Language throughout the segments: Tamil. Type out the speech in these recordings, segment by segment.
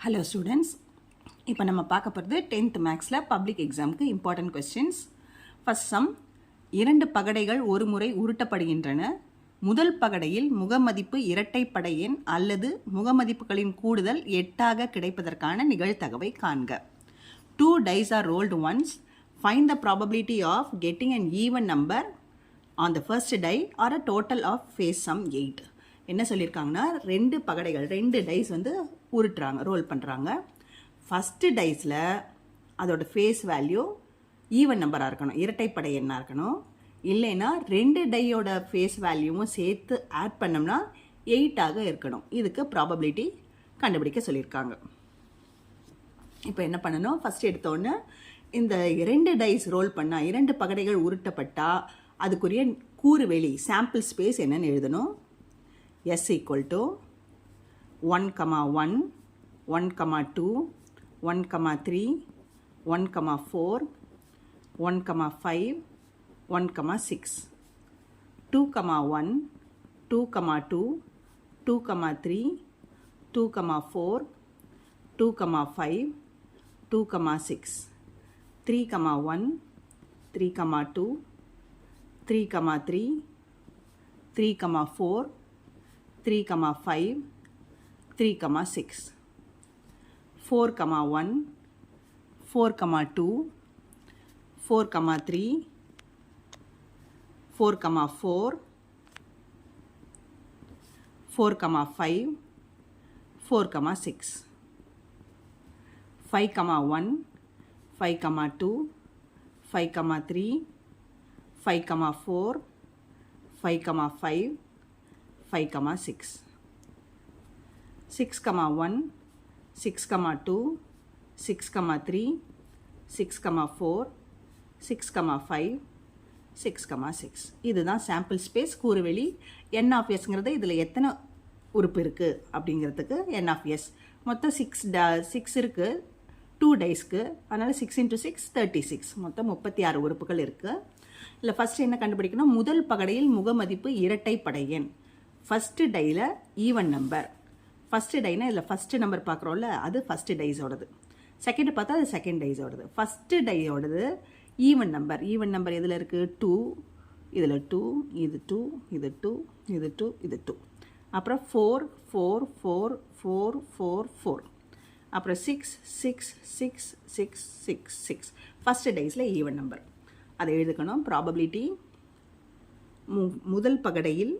ஹலோ ஸ்டூடெண்ட்ஸ் இப்போ நம்ம பார்க்க போகிறது டென்த் மேக்ஸில் பப்ளிக் எக்ஸாமுக்கு இம்பார்ட்டன்ட் கொஸ்டின்ஸ் ஃபர்ஸ்ட் சம் இரண்டு பகடைகள் ஒரு முறை உருட்டப்படுகின்றன. முதல் பகடையில் முகமதிப்பு இரட்டைப்படை எண் அல்லது முகமதிப்புகளின் கூடுதல் எட்டாக கிடைப்பதற்கான நிகழ்தகவை காண்க. Two dice are rolled once find the probability of getting an even number on the first die or a total of face sum eight என்ன சொல்லியிருக்காங்கன்னா ரெண்டு பகடைகள் ரெண்டு டைஸ் வந்து உருட்டுறாங்க ரோல் பண்ணுறாங்க ஃபஸ்ட்டு டைஸில் அதோட ஃபேஸ் வேல்யூ ஈவன் நம்பராக இருக்கணும் இரட்டைப்படை எண்ணாக இருக்கணும். இல்லைன்னா ரெண்டு டையோட ஃபேஸ் வேல்யூவும் சேர்த்து ஆட் பண்ணோம்னா எயிட்டாக இருக்கணும். இதுக்கு ப்ராபபிலிட்டி கண்டுபிடிக்க சொல்லியிருக்காங்க. இப்போ என்ன பண்ணணும்? ஃபஸ்ட் எடுத்தோன்னே இந்த இரண்டு டைஸ் ரோல் பண்ணால் இரண்டு பகடைகள் உருட்டப்பட்டால் அதுக்குரிய கூறுவெளி சாம்பிள் ஸ்பேஸ் என்னன்னு எழுதணும். S equal to 1 comma 1 1 comma 2 1 comma 3 1 comma 4 1 comma 5 1 comma 6 2 comma 1 2 comma 2 2 comma 3 2 comma 4 2 comma 5 2 comma 6 3 comma 1 3 comma 2 3 comma 3 3 comma 4 3 comma 5 3 comma 6 4 comma 1 4 comma 2 4 comma 3 4 comma 4 4 comma 5 4 comma 6 5 comma 1 5 comma 2 5 comma 3 5 comma 4 5 comma 5 5 comma 6 six comma one six comma two six comma three six comma four six comma five six comma six. இதுதான் சாம்பிள் ஸ்பேஸ் கூறுவெளி என் ஆஃப் எஸ்ங்கிறது இதில் எத்தனை உறுப்பு இருக்குது அப்படிங்கிறதுக்கு என் ஆஃப் எஸ் மொத்தம் சிக்ஸ் ட சிக்ஸ் இருக்குது டூ டேஸ்க்கு அதனால் six into six thirty six மொத்தம் முப்பத்தி ஆறு உறுப்புகள் இருக்குது இல்லை ஃபஸ்ட்டு என்ன கண்டுபிடிக்கணும்? முதல் பகடையில் முகமதிப்பு இரட்டை படையன் ஃபஸ்ட்டு டையில் ஈவன் நம்பர் ஃபஸ்ட்டு டைனா இதில் ஃபஸ்ட்டு நம்பர் பார்க்குறோம்ல அது ஃபஸ்ட்டு டைஸோடது செகண்டு பார்த்தா அது செகண்ட் டைஸோடது ஃபஸ்ட்டு டையோடது ஈவன் நம்பர் ஈவன் நம்பர் எதில் இருக்குது டூ இதில் டூ இது டூ இது டூ இது டூ இது டூ அப்புறம் four four four four four four அப்புறம் six six six six six six first டைஸில் even number அதை எழுதுக்கணும். ப்ராபபிலிட்டி மு முதல் பகடையில்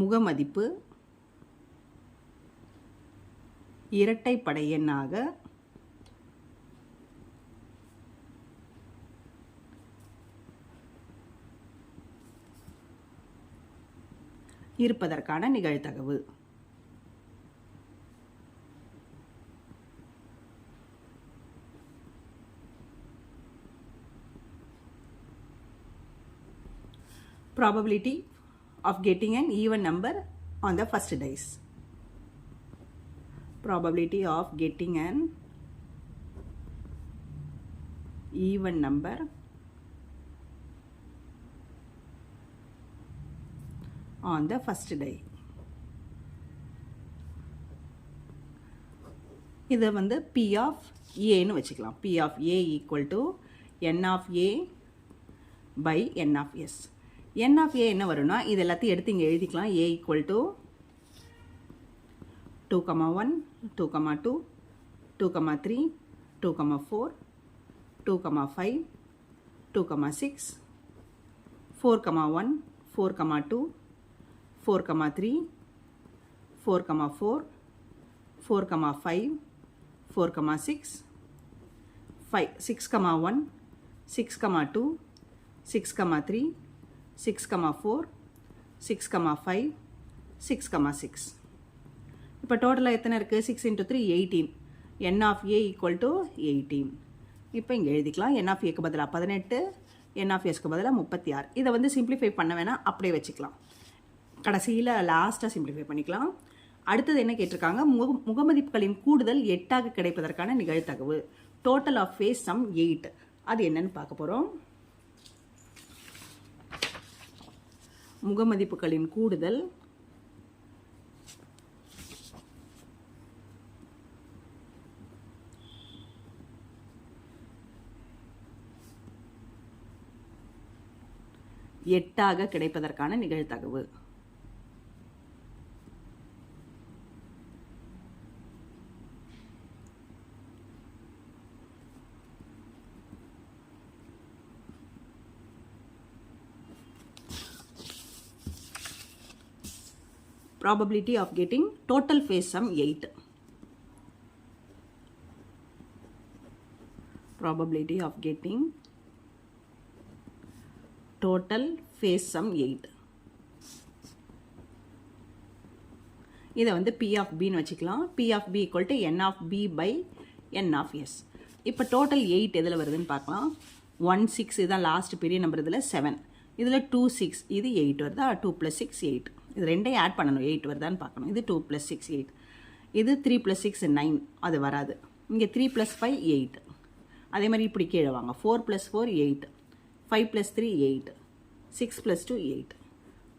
முகமதிப்பு. இரட்டைப்படை எண்ணாக இருப்பதற்கான நிகழ்தகவு. probability of getting an even number on the first dice. Probability of getting an even number on the first day இதை வந்து P of Aன்னு வச்சுக்கலாம் P of A equal to N of A by N of S. N of A என்ன வரும்னா இது எல்லாத்தையும் எடுத்து இங்கே எழுதிக்கலாம். A equal to two comma one two comma two two comma three two comma four two comma five two comma six four comma one four comma two four comma three four comma four four comma five four comma six five six comma one six comma two six comma three six comma four six comma five six comma six இப்போ டோட்டலாக எத்தனை இருக்குது six into three eighteen N of A equal to eighteen இப்போ இங்கே எழுதிக்கலாம். என் ஆஃப் ஏக்கு பதிலாக பதினெட்டு என் ஆஃப் எஸ்க்கு பதிலாக முப்பத்தி ஆறு. இதை வந்து சிம்பிளிஃபை பண்ண வேணால் அப்படியே வச்சுக்கலாம். கடைசியில் லாஸ்ட்டாக சிம்பிளிஃபை பண்ணிக்கலாம். அடுத்தது என்ன கேட்டிருக்காங்க? முக முகமதிப்புகளின் கூடுதல் எட்டாக கிடைப்பதற்கான நிகழ்த்தகவு total of face sum eight அது என்னன்னு பார்க்க போகிறோம் முகமதிப்புகளின் கூடுதல். எட்டாக கிடைப்பதற்கான நிகழ்தகவு. Probability of getting total phase sum 8 probability of getting total phase sum 8 இதை வந்து P of B வச்சுக்கலாம் P of B equal to N of B by N of S இப்போ டோட்டல் எயிட் எதில் வருதுன்னு பார்க்கலாம் ஒன் சிக்ஸ் இதுதான் லாஸ்ட் பெரிய நம்பர் இதில் செவன் இதில் டூ சிக்ஸ் இது எயிட் வருதா டூ ப்ளஸ் சிக்ஸ் எயிட் இது ரெண்டையும் ஆட் பண்ணணும். எயிட் வருதான்னு பார்க்கணும். இது டூ ப்ளஸ் சிக்ஸ் எயிட் இது த்ரீ ப்ளஸ் சிக்ஸ் நைன் அது வராது. இங்கே த்ரீ ப்ளஸ் ஃபைவ் எயிட் அதே மாதிரி இப்படி கீழே வாங்க. Four plus four eight five plus three eight six plus two eight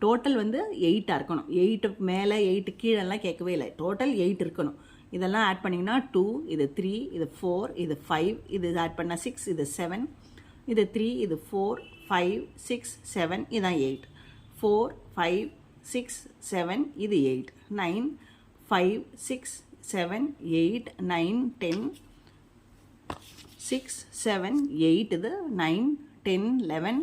total வந்து எயிட்டாக இருக்கணும். எயிட்டு மேலே எயிட்டு கீழெல்லாம் கேட்கவே இல்லை. டோட்டல் எயிட் இருக்கணும். இதெல்லாம் ஆட் பண்ணிங்கன்னா டூ இது த்ரீ இது ஃபோர் இது ஃபைவ் இது ஆட் பண்ணால் சிக்ஸ் இது செவன் இது த்ரீ இது ஃபோர் ஃபைவ் சிக்ஸ் செவன் இதான் eight four five six seven இது eight. Nine five six seven eight nine ten. Six seven eight இது நைன் டென் லெவன்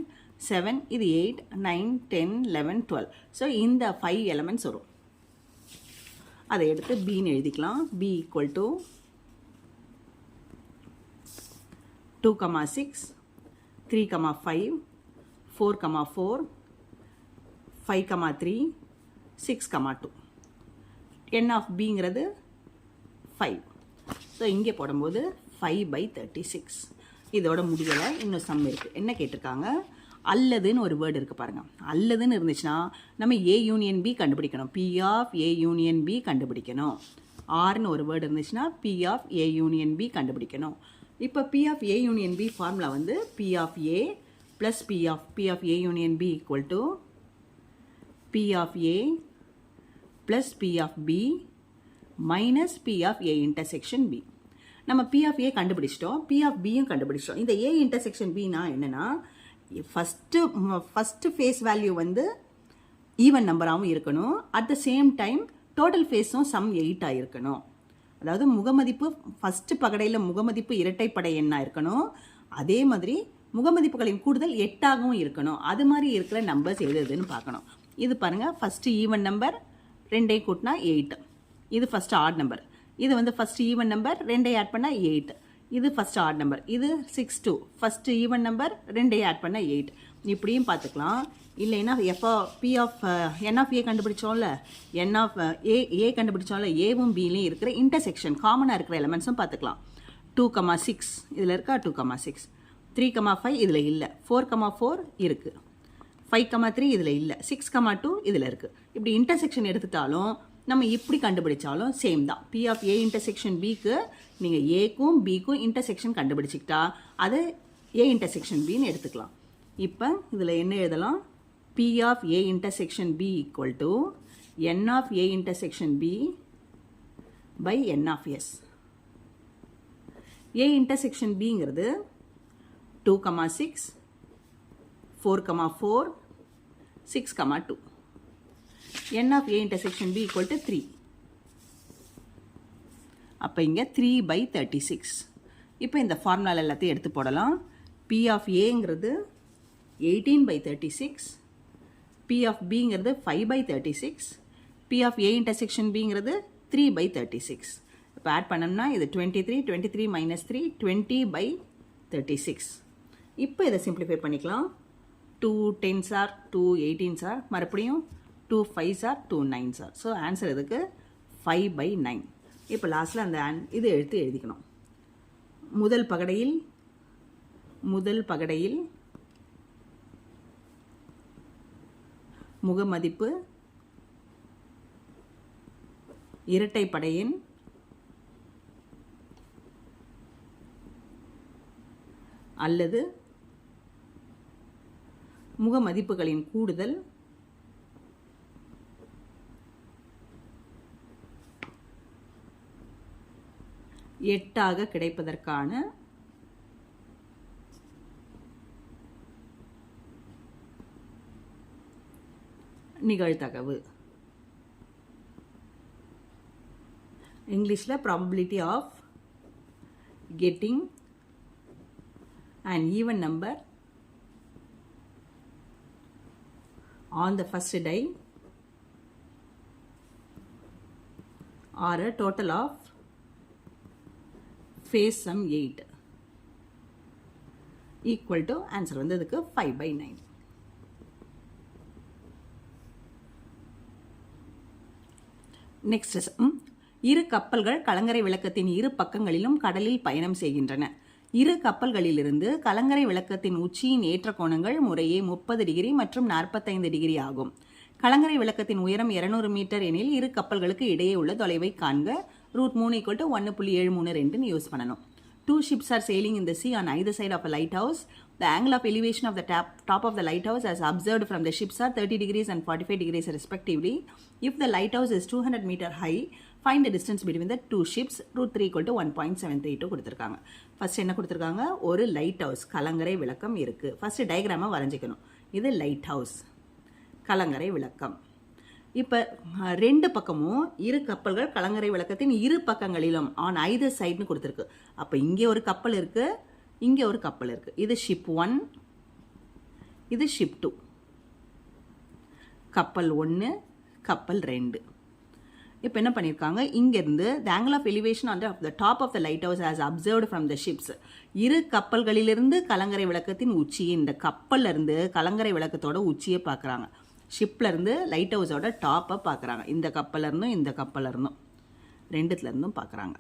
செவன் இது eight nine ten eleven twelve. So இந்த ஃபைவ் எலமெண்ட்ஸ் வரும். அதை எடுத்து பின்னு எழுதிக்கலாம். B equal to two comma six three comma five four comma four five comma three six comma two N of பிங்கிறது ஃபைவ் ஸோ இங்கே போடும்போது ஃபைவ் பை தேர்ட்டி சிக்ஸ் இதோட முடியலை இன்னும் சம் இருக்குது என்ன கேட்டிருக்காங்க? அல்லதுன்னு ஒரு வேர்டு இருக்குது பாருங்கள் அல்லதுன்னு இருந்துச்சுன்னா நம்ம ஏ யூனியன் பி கண்டுபிடிக்கணும். P of A union B கண்டுபிடிக்கணும். ஆர்னு ஒரு வேர்டு இருந்துச்சுன்னா P of A union B கண்டுபிடிக்கணும். இப்போ P of A union B formula வந்து P of A plus P of P of A union B equal to P of A plus P of B minus P of A intersection B நம்ம பி ஆஃப் ஏ கண்டுபிடிச்சிட்டோம். பி ஆஃப் பியும் கண்டுபிடிச்சிட்டோம். இந்த ஏ இன்டர்செக்ஷன் பினா என்னென்னா ஃபஸ்ட்டு ஃபஸ்ட்டு ஃபேஸ் வேல்யூ வந்து ஈவன் நம்பராகவும் இருக்கணும். At the same time total ஃபேஸும் sum எயிட்டாக இருக்கணும் அதாவது முகமதிப்பு ஃபஸ்ட்டு பகடையில் முகமதிப்பு இரட்டைப்படை எண்ணாக இருக்கணும். அதே மாதிரி முகமதிப்புகளின் கூடுதல் எட்டாகவும் இருக்கணும். அது மாதிரி இருக்கிற நம்பர்ஸ் எது எதுன்னு பார்க்கணும். இது பாருங்கள் ஃபஸ்ட்டு ஈவன் நம்பர் ரெண்டையும் கூட்டினா எயிட் இது ஃபஸ்ட்டு ஆட் நம்பர் இது வந்து ஃபஸ்ட்டு ஈவன் நம்பர் ரெண்டையும் ஆட் பண்ணால் எயிட் இது ஃபஸ்ட் ஆட் நம்பர் இது six two first even number ரெண்டையும் ஆட் பண்ண எயிட் இப்படியும் பார்த்துக்கலாம். இல்லைன்னா F P of N of A கண்டுபிடிச்சோம்ல? N of A A கண்டுபிடிச்சோம்ல? ஏவும் பிலையும் இருக்கிற இன்டர்செக்ஷன் காமனாக இருக்கிற எலமெண்ட்ஸும் பார்த்துக்கலாம். டூ கமா சிக்ஸ் இதில் இருக்கா? Two comma six three comma five இதில் இல்லை. ஃபோர் கமா ஃபோர் இருக்குது ஃபைவ் கமா த்ரீ இதில் இல்லை. சிக்ஸ் கமா டூ இதில் இருக்குது இப்படி இன்டர்செக்ஷன் எடுத்துட்டாலும் நம்ம எப்படி கண்டுபிடிச்சாலும் சேம் தான். பி ஆஃப் ஏ இன்டர்செக்ஷன் பிக்கு நீங்கள் ஏக்கும் பிக்கும் இன்டர்செக்ஷன் கண்டுபிடிச்சிக்கிட்டா அதை ஏ இன்டர்செக்ஷன் பின்னு எடுத்துக்கலாம். இப்போ இதில் என்ன எழுதலாம்? P of A intersection B equal to N of A intersection B by N of S A intersection பிங்கிறது two comma six four comma four six comma two n of a intersection b equal to 3 அப்போ இங்கே த்ரீ பை தேர்ட்டி சிக்ஸ் இப்போ இந்த ஃபார்முலா எல்லாத்தையும் எடுத்து போடலாம். பி ஆஃப் ஏங்கிறது eighteen by thirty six P of பிங்கிறது five by thirty six P of A intersection பிங்கிறது த்ரீ பை தேர்ட்டி சிக்ஸ் இப்போ ஆட் பண்ணோம்னா இது twenty three twenty three minus three twenty by thirty six இப்போ இதை சிம்ப்ளிஃபை பண்ணிக்கலாம். Two tens are two eighteens are மறுபடியும் two fives are two nines are so answer இதுக்கு ஃபைவ் பை நைன் இப்போ லாஸ்ட்டில் அந்த ஆன் இது எடுத்து எழுதிக்கணும். முதல் பகடையில் முதல் பகடையில் முகமதிப்பு இரட்டைப்படையின் அல்லது முக மதிப்புகளின் கூடுதல். எட்டாக கிடைப்பதற்கான நிகழ்தகவு. இங்கிலீஷில் probability of getting and even number on the first die or a total of face sum 8 equal to answer வந்து இதுக்கு 5 by 9 நெக்ஸ்ட் இரு கப்பல்கள் கலங்கரை விளக்கத்தின் இரு பக்கங்களிலும் கடலில் பயணம் செய்கின்றன. இரு கப்பல்களிலிருந்து கலங்கரை விளக்கத்தின் உச்சியின் ஏற்ற கோணங்கள் முறையே முப்பது டிகிரி மற்றும் நாற்பத்தைந்து டிகிரி ஆகும் கலங்கரை விளக்கத்தின் உயரம் இருநூறு மீட்டர் எனில் இரு கப்பல்களுக்கு இடையே உள்ள தொலைவை காண்க ரூட் மூணு ஈக்குவல் டு ஒன்று புள்ளி ஏழு மூணு ரெண்டுன்னு யூஸ் பண்ணணும் டூ ஷிப்ஸ் ஆர் சேலிங் இந்த the sea on either side of a lighthouse the angle of elevation of the top top of the lighthouse as observed from the ships are thirty degrees and forty five degrees respectively if the lighthouse is two hundred metre high find the distance between the two ships root three equal one point seven three two கொடுத்துருக்காங்க ஃபஸ்ட்டு என்ன கொடுத்துருக்காங்க? ஒரு லைட் ஹவுஸ் கலங்கரை விளக்கம் இருக்குது ஃபஸ்ட்டு டயக்ராமை வரைஞ்சிக்கணும். இது லைட் ஹவுஸ் கலங்கரை விளக்கம். இப்போ ரெண்டு பக்கமும் இரு கப்பல்கள் கலங்கரை விளக்கத்தின் இரு பக்கங்களிலும் ஆன் ஐதர் சைடுன்னு கொடுத்துருக்கு. அப்போ இங்கே ஒரு கப்பல் இருக்குது இங்கே ஒரு கப்பல் இருக்குது இது ஷிப் ஒன் இது ஷிப் டூ கப்பல் ஒன்று கப்பல் ரெண்டு. இப்போ என்ன பண்ணியிருக்காங்க இங்கேருந்து the angle of elevation and of the top of the lighthouse as observed from the ships இரு கப்பல்களிலிருந்து கலங்கரை விளக்கத்தின் உச்சியை இந்த கப்பல்லேருந்து கலங்கரை விளக்கத்தோட உச்சியை பார்க்குறாங்க. ஷிப்லேருந்து லைட் ஹவுஸோட டாப்பை பார்க்குறாங்க. இந்த கப்பல்ல இருந்தும் இந்த கப்பல்ல இருந்தும் பார்க்குறாங்க.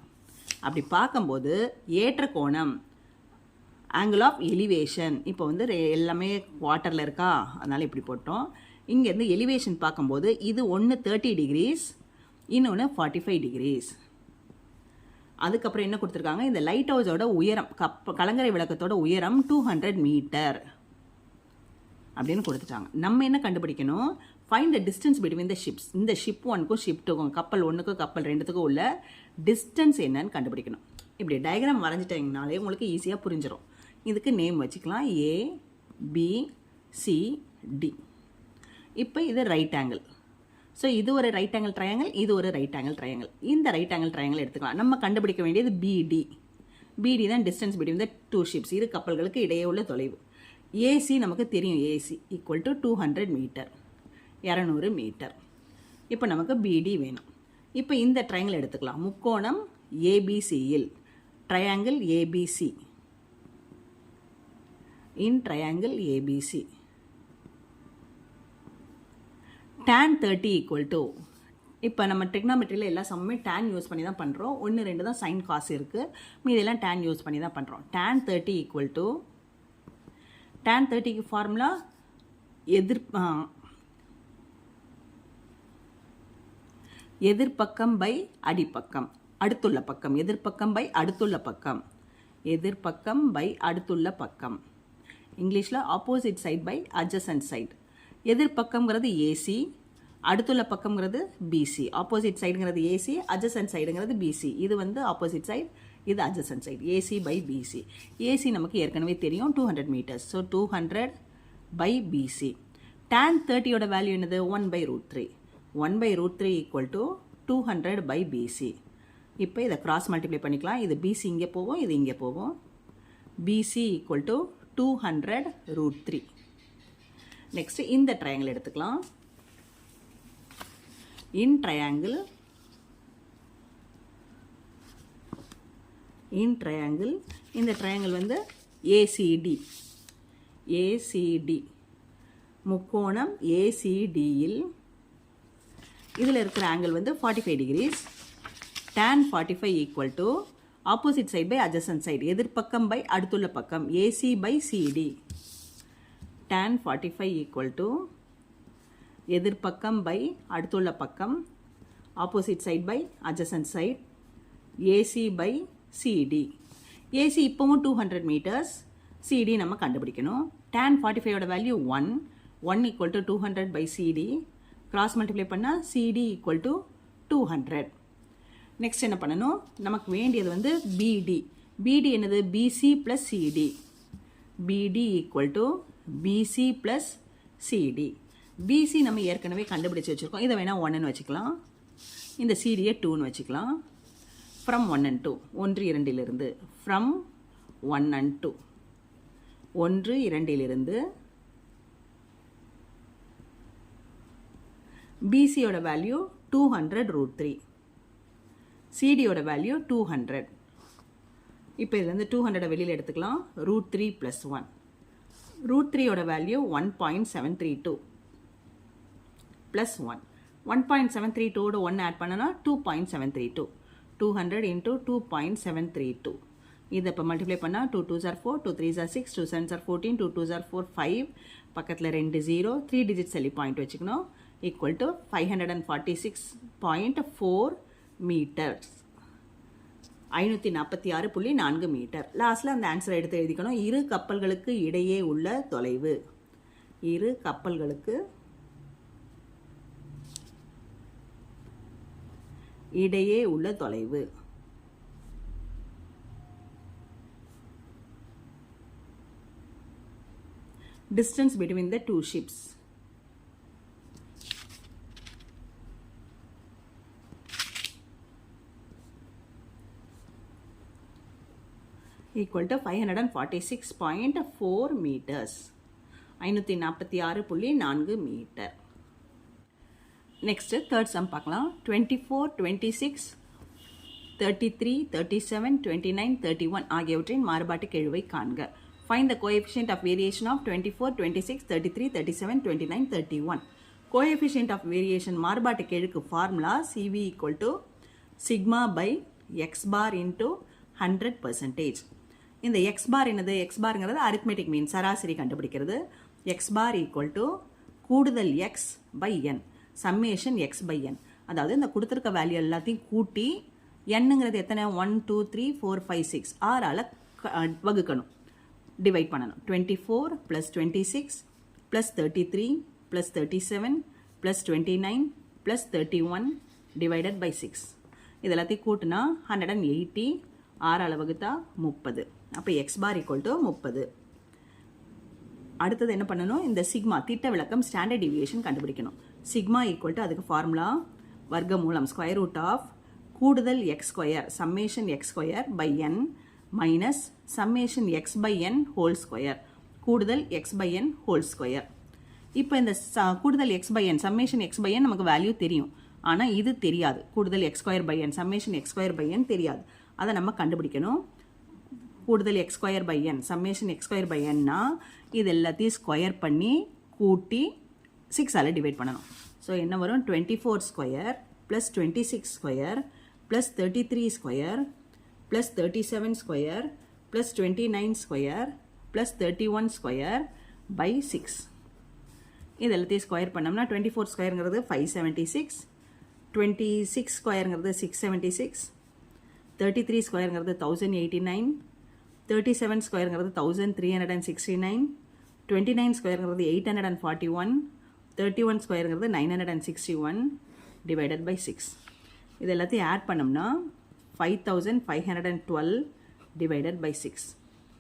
அப்படி பார்க்கும்போது ஏற்ற கோணம் ஆங்கிள் ஆஃப் எலிவேஷன் இப்போ வந்து ரெ- எல்லாமே வாட்டரில் இருக்கா? அதனால் இப்படி போட்டோம். இங்கேருந்து எலிவேஷன் பார்க்கும்போது இது ஒன்று தேர்ட்டி டிகிரிஸ் இன்னொன்று ஃபார்ட்டி ஃபைவ் டிகிரிஸ் அதுக்கப்புறம் என்ன கொடுத்துருக்காங்க? இந்த லைட் ஹவுஸோட உயரம் கப் கலங்கரை விளக்கத்தோட உயரம் டூ ஹண்ட்ரட் மீட்டர் அப்படின்னு கொடுத்துட்டாங்க. நம்ம என்ன கண்டுபிடிக்கணும்? Find the distance between the ships இந்த ஷிப் ஒன்க்கும் ஷிப் டூக்கும் கப்பல் ஒன்றுக்கும் கப்பல் ரெண்டுத்துக்கும் உள்ள டிஸ்டன்ஸ் என்னன்னு கண்டுபிடிக்கணும். இப்படி டயக்ராம் வரைஞ்சிட்டிங்கனாலே உங்களுக்கு ஈஸியாக புரிஞ்சிடும் இதுக்கு நேம் வச்சுக்கலாம். ஏ பி சி டி இப்போ இது ரைட் ஆங்கிள் ஸோ இது ஒரு ரைட் ஆங்கிள் ட்ரையாங்கிள் இது ஒரு ரைட் ஆங்கிள் ட்ரையாங்கிள் இந்த ரைட் ஆங்கிள் ட்ரையாங்கிள் எடுத்துக்கலாம். நம்ம கண்டுபிடிக்க வேண்டியது பிடி பிடி தான் distance between the two ships இரு கப்பல்களுக்கு இடையே உள்ள தொலைவு. ஏசி நமக்கு தெரியும். AC equal to two hundred metre இரநூறு மீட்டர் இப்போ நமக்கு பிடி வேணும். இப்போ இந்த ட்ரையாங்கிள் எடுத்துக்கலாம். முக்கோணம் ஏபிசியில் triangle ABC in triangle ABC tan thirty equal to இப்போ நம்ம டெக்னாமெட்ரியில் எல்லா சம்மே டேன் யூஸ் பண்ணி தான் பண்ணுறோம் ஒன்று ரெண்டு தான் சைன் காசு இருக்குது மீதெல்லாம் டேன் யூஸ் பண்ணி தான் பண்ணுறோம் tan thirty equal to tan தேர்ட்டிக்கு ஃபார்முலா எதிர் எதிர்பக்கம் பை அடிப்பக்கம். அடுத்துள்ள பக்கம். எதிர்பக்கம் பை அடுத்துள்ள பக்கம். எதிர்பக்கம் பை அடுத்துள்ள பக்கம். இங்கிலீஷில் opposite side by adjacent side எதிர்பக்கங்கிறது AC அடுத்துள்ள பக்கம்ங்கிறது பிசி ஆப்போசிட் சைடுங்கிறது ஏசி அட்ஜசன்ட் சைடுங்கிறது பிசி இது வந்து ஆப்போசிட் சைடு இது adjacent side AC by BC AC நமக்கு ஏற்கனவே தெரியும் two hundred metres so two hundred by BC tan தேர்ட்டியோட value என்னது? One by root three one by root three equal to two hundred by BC இப்போ இதை கிராஸ் மல்டிப்ளை பண்ணிக்கலாம். இது பிசி இங்கே போவோம் இது இங்கே போவோம் BC equal to two hundred root three next இந்த ட்ரையாங்கிள் எடுத்துக்கலாம். இன் ட்ரையாங்கிள் இன் ட்ரையாங்கிள் இந்த ட்ரையாங்கிள் வந்து ஏசிடி ஏசிடி முக்கோணம் ஏசிடியில் இதில் இருக்கிற ஆங்கிள் வந்து forty five degrees tan forty five equal to opposite side by adjacent side எதிர்ப்பக்கம் by அடுத்துள்ள பக்கம். AC by CD tan forty five equal to எதிர்பக்கம் by அடுத்துள்ள பக்கம் opposite side by adjacent side AC by CD AC இப்போவும் டூ ஹண்ட்ரட் மீட்டர்ஸ் சிடி நம்ம கண்டுபிடிக்கணும். Tan forty ஃபைவோட value one one equal to two hundred by CD cross multiply பண்ணால் CD equal to two hundred next என்ன பண்ணணும்? நமக்கு வேண்டியது வந்து பிடி பிடி என்னது? BC plus CD BD equal to BC plus CD BC நம்ம ஏற்கனவே கண்டுபிடிச்சி வச்சுருக்கோம். இதை வேணால் ஒன்றுன்னு வச்சுக்கலாம். இந்த சிடியை டூன்னு வச்சுக்கலாம். ஃப்ரம் ஒன் அண்ட் டூ ஒன்று இரண்டிலிருந்து ஃப்ரம் ஒன் அண்ட் டூ ஒன்று இரண்டிலிருந்து பிசியோட value two hundred root three சிடியோட value two hundred இப்போ இதுலேருந்து டூ ஹண்ட்ரடை வெளியில் எடுத்துக்கலாம். Root three plus one root த்ரீயோட value one point seven three two plus one one point seven three டூவோட ஒன் ஆட் பண்ணனா two point seven three two two hundred into two point seven three two இதை இப்போ மல்டிப்ளை பண்ணால் two two are four two three are six two seven are fourteen two two are four five பக்கத்தில் ரெண்டு ஜீரோ த்ரீ டிஜிட் செல்லி பாயிண்ட் வச்சுக்கணும். Equal to five hundred and forty six point four metres ஐநூற்றி நாற்பத்தி ஆறு புள்ளி நான்கு மீட்டர் லாஸ்ட்டில் அந்த ஆன்சரை எடுத்து எழுதிக்கணும். இரு கப்பல்களுக்கு இடையே உள்ள தொலைவு. இரு கப்பல்களுக்கு இடையே உள்ள தொலைவு distance between the two ships equal to 546.4 meters ஐநூற்றி நாற்பத்தி ஆறு புள்ளி நான்கு மீட்டர் நெக்ஸ்ட்டு தேர்ட் சம் பார்க்கலாம். Twenty four twenty six thirty three thirty seven twenty nine thirty one ஆகியவற்றின் மாறுபாட்டு கெழுவை காண்க. Find the coefficient of variation of twenty four twenty six thirty three thirty seven twenty nine thirty one coefficient of variation மாறுபாட்டு கெழுக்கு formula CV equal to sigma by x bar into hundred percentage இந்த எக்ஸ் பார் என்னது? எக்ஸ் பார்ங்கிறது அரித்மெட்டிக் மீன் சராசரி கண்டுபிடிக்கிறது. எக்ஸ் பார் ஈக்குவல் டு கூடுதல் x by n summation x by n அதாவது இந்த கொடுத்துருக்க வேல்யூ எல்லாத்தையும் கூட்டி என்னங்கிறது எத்தனை? One two three four five six ஆறால் வகுக்கணும் டிவைட் பண்ணணும் twenty four plus twenty six plus thirty three plus thirty seven plus twenty nine plus thirty one divided by six இது எல்லாத்தையும் கூட்டினா ஹண்ட்ரட் அண்ட் எயிட்டி ஆறால் வகுத்தா முப்பது. அப்போ எக்ஸ் பார் ஈக்குவல் டு முப்பது. அடுத்தது என்ன பண்ணணும்? இந்த சிக்மா திட்ட விளக்கம் ஸ்டாண்டர்ட் டிவியேஷன் கண்டுபிடிக்கணும். சிக்மா ஈக்குவல் டு அதுக்கு ஃபார்முலா வர்க்க மூலம் ஸ்கொயர் ரூட் ஆஃப் கூடுதல் X square summation X square by N minus summation X by N whole square கூடுதல் X by N whole square இப்போ இந்த கூடுதல் X by N summation X by N நமக்கு வேல்யூ தெரியும். ஆனால் இது தெரியாது. கூடுதல் X square by N summation X square by N தெரியாது. அதை நம்ம கண்டுபிடிக்கணும். கூடுதல் X square by N summation X square by என்னா இது எல்லாத்தையும் ஸ்கொயர் பண்ணி கூட்டி சிக்ஸால் டிவைட் பண்ணணும். ஸோ என்ன வரும்? Twenty four square plus twenty six square plus thirty three square plus thirty seven square plus twenty nine square plus thirty one square by six இது எல்லாத்தையும் ஸ்கொயர் பண்ணோம்னா twenty four ஸ்கொயருங்கிறது five seventy six twenty six ஸ்கொயருங்கிறது six seventy six thirty three ஸ்கொயருங்கிறது thousand eighty nine thirty seven ஸ்கொயருங்கிறது thousand three hundred and sixty nine twenty nine ஸ்கொயருங்கிறது eight hundred and forty one thirty one ஸ்கொயருங்கிறது nine hundred and sixty one divided by six இது எல்லாத்தையும் ஆட் பண்ணோம்னா five thousand five hundred and twelve divided by six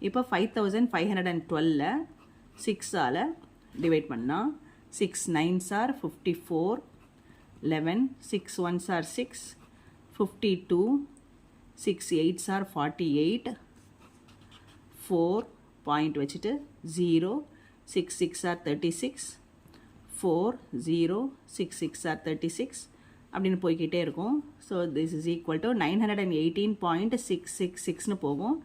இப்போ five thousand five hundred and டுவெல்ல சிக்ஸால் டிவைட் பண்ணால் six nines are fifty four eleven six ones are six fifty two six eights are forty eight four point வச்சுட்டு zero six six are thirty six four zero six six are thirty six அப்படின்னு போய்கிட்டே இருக்கும். So this is equal to nine hundred and eighteen point six six சிக்ஸ்னு போகும்.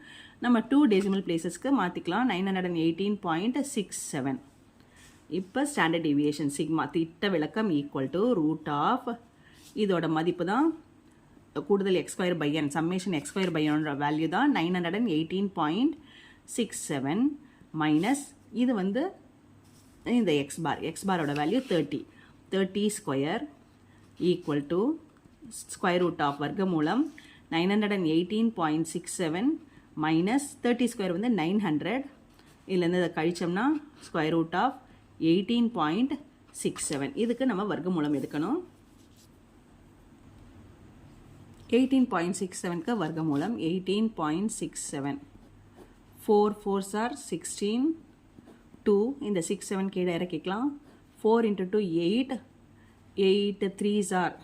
நம்ம டூ டெசிமல் பிளேசஸ்க்கு மாற்றிக்கலாம் nine hundred and eighteen point six seven இப்போ ஸ்டாண்டர்ட் டிவியேஷன் சிக்மா திட்ட விளக்கம் ஈக்குவல் டு ரூட் ஆஃப் இதோட மதிப்பு தான் கூடுதல் x square by n summation x square பையனோட வேல்யூ தான் nine hundred and eighteen point six seven minus இது வந்து இந்த X bar X பாரோட value thirty thirty square equal to square root of வர்க்க மூலம் nine hundred and eighteen point six seven minus thirty square வந்து நைன் ஹண்ட்ரட் இதுலேருந்து இதை கழிச்சோம்னா square root of eighteen point six seven இதுக்கு நம்ம வர்க்க மூலம் எடுக்கணும் எயிட்டீன் பாயிண்ட் சிக்ஸ் செவனுக்கு வர்க்கமூலம் eighteen point six seven four fours are sixteen two இந்த சிக்ஸ் செவன் கீழே இறக்கிக்கலாம். Four into two eight eight three are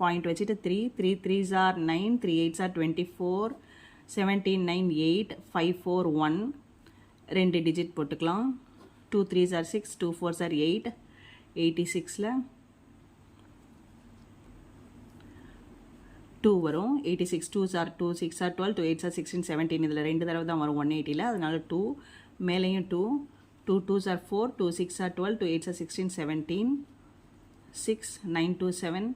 point வச்சுட்டு three three three are nine three eight are twenty four seventeen nine eight five four one ரெண்டு டிஜிட் போட்டுக்கலாம். Two three are six two four are eight eighty சிக்ஸில் டூ வரும். Eighty six two are two six are twelve two eight are sixteen seventeen இதில் ரெண்டு தடவை தான் வரும். ஒன் எயிட்டியில் அதனால டூ மேலேயும் two two two are four two six are twelve two eights are sixteen seventeen six nine two seven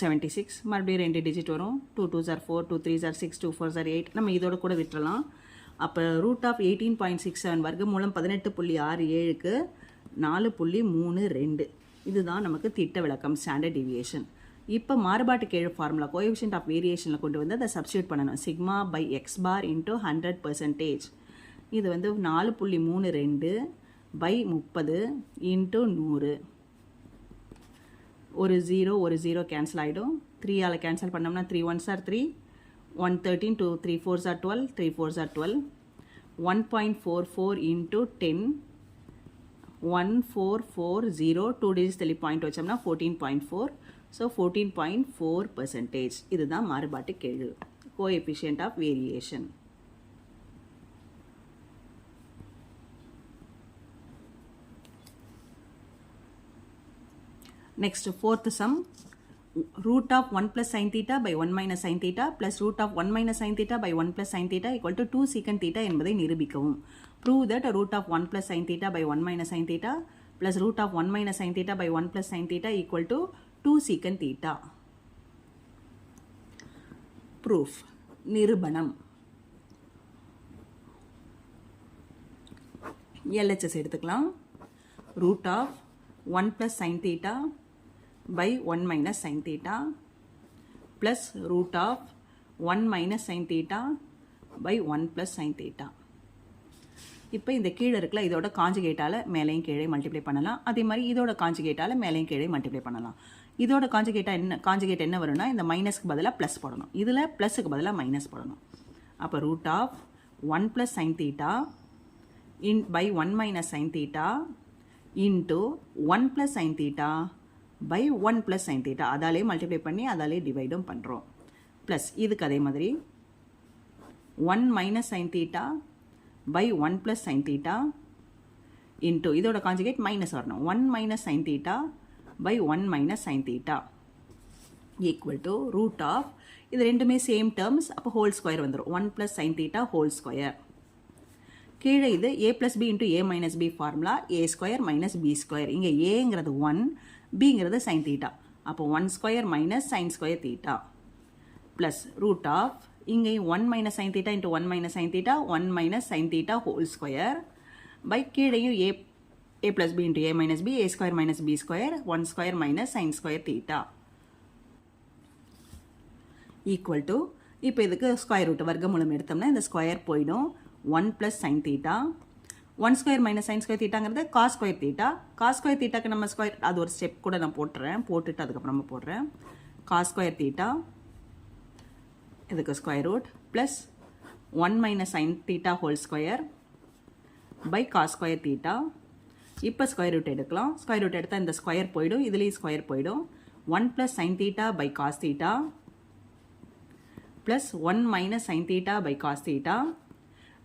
seventy six மறுபடியும் ரெண்டு டிஜிட் வரும். Two two are four two three are six two four are eight நம்ம இதோட கூட விட்டுறலாம். அப்போ root of eighteen point six seven வர்க்க மூலம் பதினெட்டு புள்ளி ஆறு ஏழுக்கு நாலு புள்ளி மூணு ரெண்டு. இதுதான் நமக்கு திட்ட விளக்கம் ஸ்டாண்டர்ட் டிவியேஷன் இப்போ மாறுபாட்டு கீழே ஃபார்முலா கோஎஃபிஷியன்ட் ஆஃப் வேரியேஷனில் கொண்டு வந்து அதை சப்ஸ்டியூட் பண்ணணும். Sigma by X bar into hundred percentage இது வந்து நாலு புள்ளி மூணு ரெண்டு பை முப்பது இன்ட்டு நூறு. ஒரு ஜீரோ ஒரு ஜீரோ கேன்சல் ஆகிடும் த்ரீயால் கேன்சல் பண்ணோம்னா three one are three one thirteen two three four are twelve three four are twelve one point four four into ten one four four zero two digits தள்ளி பாயிண்ட் வச்சோம்னா fourteen point four so fourteen point four percentage இதுதான் மாறுபாட்டு கெழு coefficient of variation Next, fourth sum, root of 1 plus sin theta by 1 minus sin theta plus root of 1 minus sin theta by 1 plus sin theta equal to 2 secant theta என்பதை நிரூபிக்கவும். Prove that root of 1 plus sin theta by 1 minus sin theta plus root of 1 minus sin theta by 1 plus sin theta equal to 2 secant theta. Proof. நிரூபணம் LHS எடுத்துக்கலாம் root of 1 plus sin theta by one minus sine theta plus root of one minus sine theta by one plus sine theta இப்போ இந்த கீழே இருக்கல இதோட காஞ்சுகேட்டால் மேலேயும் கீழே மல்டிப்ளை பண்ணலாம். அதே மாதிரி இதோட காஞ்சுகேட்டால் மேலேயும் கீழே மல்டிப்ளை பண்ணலாம். இதோட காஞ்சுகேட்டா என்ன காஞ்சுகேட் என்ன வரும்னா இந்த மைனஸ்க்கு பதிலாக ப்ளஸ் போடணும். இதில் ப்ளஸுக்கு பதிலாக மைனஸ் போடணும். அப்போ root of one plus sine theta in by one minus sine theta into one plus sine theta by one plus sine theta அதாலே multiply பண்ணி அதாலே டிவைடும் பண்ணுறோம் ப்ளஸ் இதுக்கு அதே மாதிரி one minus sine theta by one plus sine theta into இதோட காஞ்சுகேட் மைனஸ் வரணும். One minus sine theta by one minus sine theta equal to root of இது ரெண்டுமே சேம் டேர்ம்ஸ் அப்போ ஹோல் ஸ்கொயர் வந்துடும் one plus sine theta whole square கீழே இது A plus B into A minus B formula A square minus B square இங்கே ஏங்கிறது ஒன் பிங்கிறது சைன் தீட்டா அப்போ one square minus sine square theta plus root of இங்கே one minus sine theta into one minus sine theta one minus sine theta whole square by கீழேயும் A A plus B into A minus B A square minus B square one square minus sine square theta equal to இப்போ இதுக்கு ஸ்கொயர் ரூட் வர்க்கமூலம் எடுத்தோம்னா இந்த ஸ்கொயர் போயிடும். One plus sine theta one square minus sine square தீட்டாங்கிறது cos square theta. Cos square தீட்டாக்கு நம்ம ஸ்கொயர் அது ஒரு ஸ்டெப் கூட நான் போட்டுறேன். போட்டுட்டு அதுக்கப்புறமா போடுறேன். Cos square theta. இதுக்கு square root plus one minus sine theta whole square by cos square theta. இப்போ ஸ்கொயர் ரூட் எடுக்கலாம். ஸ்கொயர் ரூட் எடுத்தால் இந்த ஸ்கொயர் போயிடும். இதுலேயும் ஸ்கொயர் போயிடும். One plus sine theta by cos theta. Plus one minus sine theta by cos theta.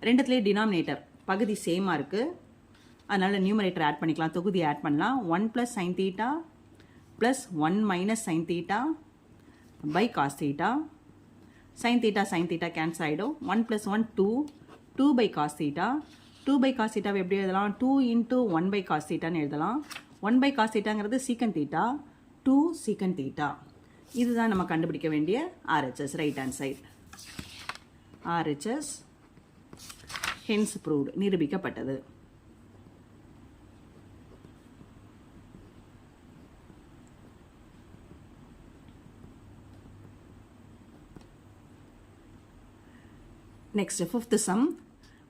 ரெண்டுத்துலேயே denominator பகுதி சேமாக இருக்குது அதனால் நியூமரேட்டர் ஆட் பண்ணிக்கலாம் தொகுதி ஆட் பண்ணலாம். One plus sine theta plus one minus sine theta by cos theta sine theta sine theta cancel ஆகிடும் one plus one two two by cos theta two by cos தீட்டாவை எப்படி எழுதலாம்? Two into one by cos தீட்டான்னு எழுதலாம். ஒன் பை காஸ் தீட்டாங்கிறது சீக்கன் தீட்டா டூ சீக்கன் தீட்டா இதுதான் நம்ம கண்டுபிடிக்க வேண்டிய RHS right hand side RHS hence proved நிரூபிக்கப்பட்டது. Next fifth sum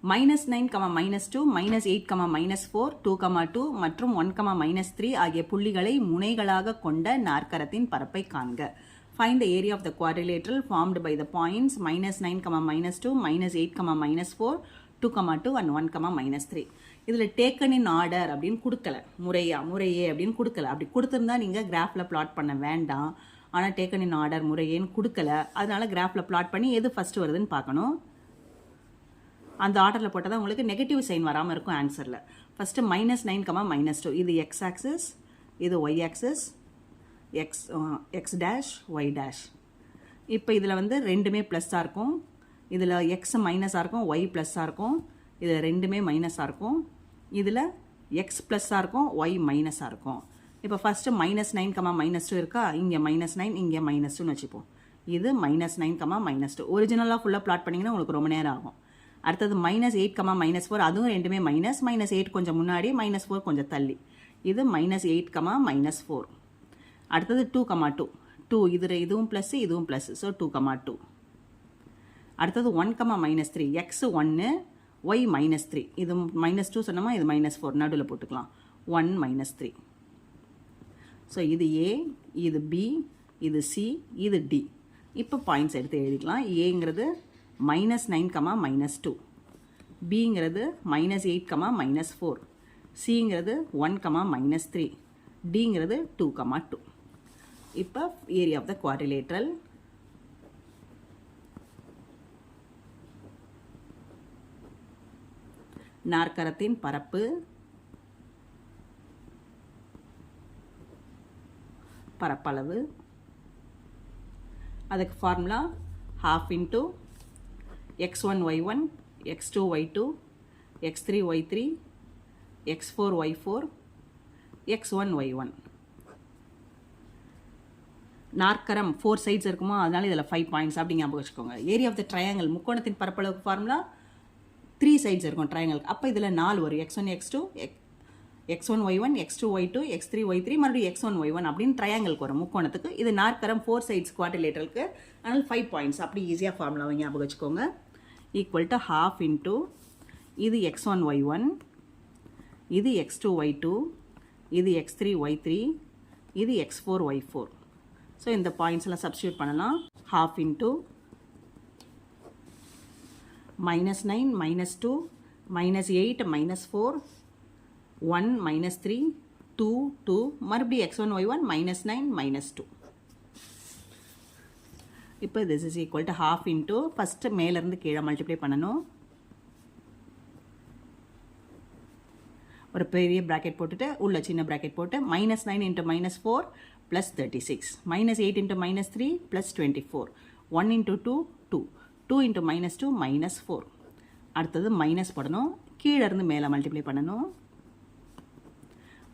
minus nine comma minus two minus eight comma minus four two comma two மற்றும் ஒன் கமா மைனஸ் த்ரீ ஆகிய புள்ளிகளை முனைகளாக கொண்ட நாற்கரத்தின் பரப்பை காண்க. Find the area of the quadrilateral formed by the points minus nine comma minus two minus eight comma minus four two comma two and one comma minus three இதில் டேக்கன் இன் ஆர்டர் அப்படின்னு கொடுக்கல. முறையா முறையே அப்படின்னு கொடுக்கல. அப்படி கொடுத்துருந்தா நீங்கள் கிராஃபில் பிளாட் பண்ண வேண்டாம். ஆனால் டேக்கன் இன் ஆர்டர் முறையேன்னு கொடுக்கல. அதனால் கிராஃபில் பிளாட் பண்ணி எது ஃபஸ்ட்டு வருதுன்னு பார்க்கணும். அந்த ஆர்டரில் போட்டால் தான் உங்களுக்கு நெகட்டிவ் சைன் வராமல் இருக்கும் ஆன்சரில் first minus nine comma minus two இது எக்ஸ் ஆக்சஸ் இது Y axis X X dash Y dash இப்போ இதில் வந்து ரெண்டுமே ப்ளஸ்ஸாக இருக்கும். இதில் எக்ஸ் மைனஸாக இருக்கும் ஒய் ப்ளஸ்ஸாக இருக்கும். இதில் ரெண்டுமே மைனஸாக இருக்கும். இதில் எக்ஸ் ப்ளஸ்ஸாக இருக்கும் ஒய் மைனஸாக இருக்கும். இப்போ first minus nine comma minus two இருக்கா? இங்கே மைனஸ் நைன் இங்கே மைனஸ் டூன்னு வச்சுப்போம். இது minus nine comma minus two ஒரிஜினலாக ஃபுல்லாக ப்ளாட் பண்ணிங்கன்னா உங்களுக்கு ரொம்ப நேரம் ஆகும். அடுத்தது minus eight comma minus four அதுவும் ரெண்டுமே மைனஸ் மைனஸ் எயிட் கொஞ்சம் முன்னாடி மைனஸ் ஃபோர் கொஞ்சம் தள்ளி. இது minus eight comma minus four அடுத்தது டூ கமா டூ டூ இது இதுவும் ப்ளஸ்ஸு இதுவும் plus so two comma two அடுத்தது one comma minus three x ஒன்று ஒய் மைனஸ் த்ரீ இது மைனஸ் டூ சொன்னோமா இது மைனஸ் ஃபோர் நடுவில் போட்டுக்கலாம். ஒன் மைனஸ் த்ரீ ஸோ இது ஏ இது பி இது சி இது டி இப்போ பாயிண்ட்ஸ் எடுத்து எழுதிக்கலாம். ஏங்கிறது minus nine comma minus two பிங்கிறது minus eight comma minus four சிங்கிறது one comma minus three டிங்கிறது டூ கமா டூ இப்போ ஏரியா ஆஃப் த குவாரிலேட்ரல் நாற்கரத்தின் பரப்பு. பரப்பளவு. அதுக்கு formula half into x1 y1 x2 y2 x3 y3 x4 y4 x1 y1 நாற்கரம் ஃபோர் சைட்ஸ் இருக்குமா? அதனால இதில் ஃபைவ் பாயிண்ட்ஸ் அப்படிங்க ஞாபகம் வச்சுக்கோங்க. ஏரியா ஆஃப் த ட்ரையாங்கல் முக்கோணத்தின் பரப்பளவுக்கு ஃபார்முலா த்ரீ சைட்ஸ் இருக்கும் ட்ரையாங்கலுக்கு அப்போ இதில் நாலு வரும். X one x two x one y one x two y two x three y three மறுபடியும் எக்ஸ் ஒன் ஒய் ஒன் அப்படின்னு ட்ரையாங்கலுக்கு வரும் முக்கோணத்துக்கு. இது நாற்கரம் ஃபோர் சைட்ஸ் குவார்டிலேட்டருக்கு அதனால் ஃபைவ் பாயிண்ட்ஸ் அப்படி ஈஸியாக ஃபார்முலாவை ஞாபகம் வச்சுக்கோங்க. ஈக்குவல் டு ஹாஃப் இன்ட்டு இது எக்ஸ் ஒன் ஒய் ஒன் இது எக்ஸ் டூ ஒய் டூ இது எக்ஸ் த்ரீ ஒய் த்ரீ இது x four y four so இந்த பாயிண்ட்ஸ் எல்லாம் சப்ஸ்டியூட் பண்ணலாம். Half into minus nine minus two minus eight minus four one minus three two two மறுபடியும் x one y one minus nine minus two இப்போ this is equal to half into first மேலேருந்து கீழே மல்டிப்ளை பண்ணணும். ஒரு பெரிய ப்ராக்கெட் போட்டுட்டு உள்ள சின்ன ப்ராக்கெட் போட்டு minus nine into minus four plus thirty six minus eight into minus three plus twenty four one into two two two into minus two minus four அடுத்தது மைனஸ் போடணும் கீழே இருந்து மேலே மல்டிப்ளை பண்ணணும்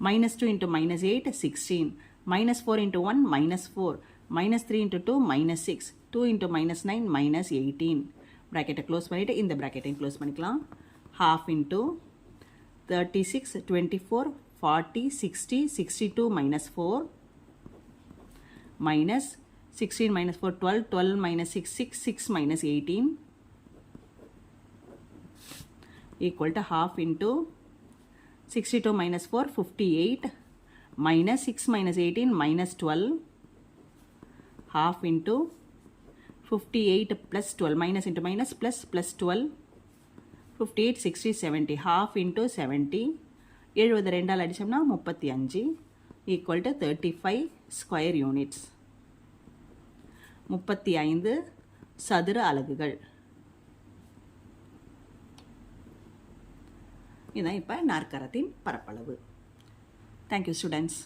minus two into minus eight sixteen minus four into one minus four minus three into two minus six two into minus nine minus eighteen ப்ராக்கெட்டை close பண்ணிவிட்டு இந்த ப்ராக்கெட்டையும் க்ளோஸ் பண்ணிக்கலாம் half into thirty six twenty four forty sixty sixty two minus four minus 62 minus 4 minus 16 minus 4 12 12 minus 6 6 6 minus 18 equal to half into 62 minus 4 58 minus 6 minus 18 minus 12 half into 58 plus 12 minus into minus plus plus 12 58 60 70 half into 70 எழுபது ரெண்டால் அடித்தோம்னா முப்பத்தி அஞ்சு equal to thirty five square units முப்பத்தி ஐந்து சதுர அலகுகள். இதுதான் இப்போ நாற்கரத்தின் பரப்பளவு. Thank you students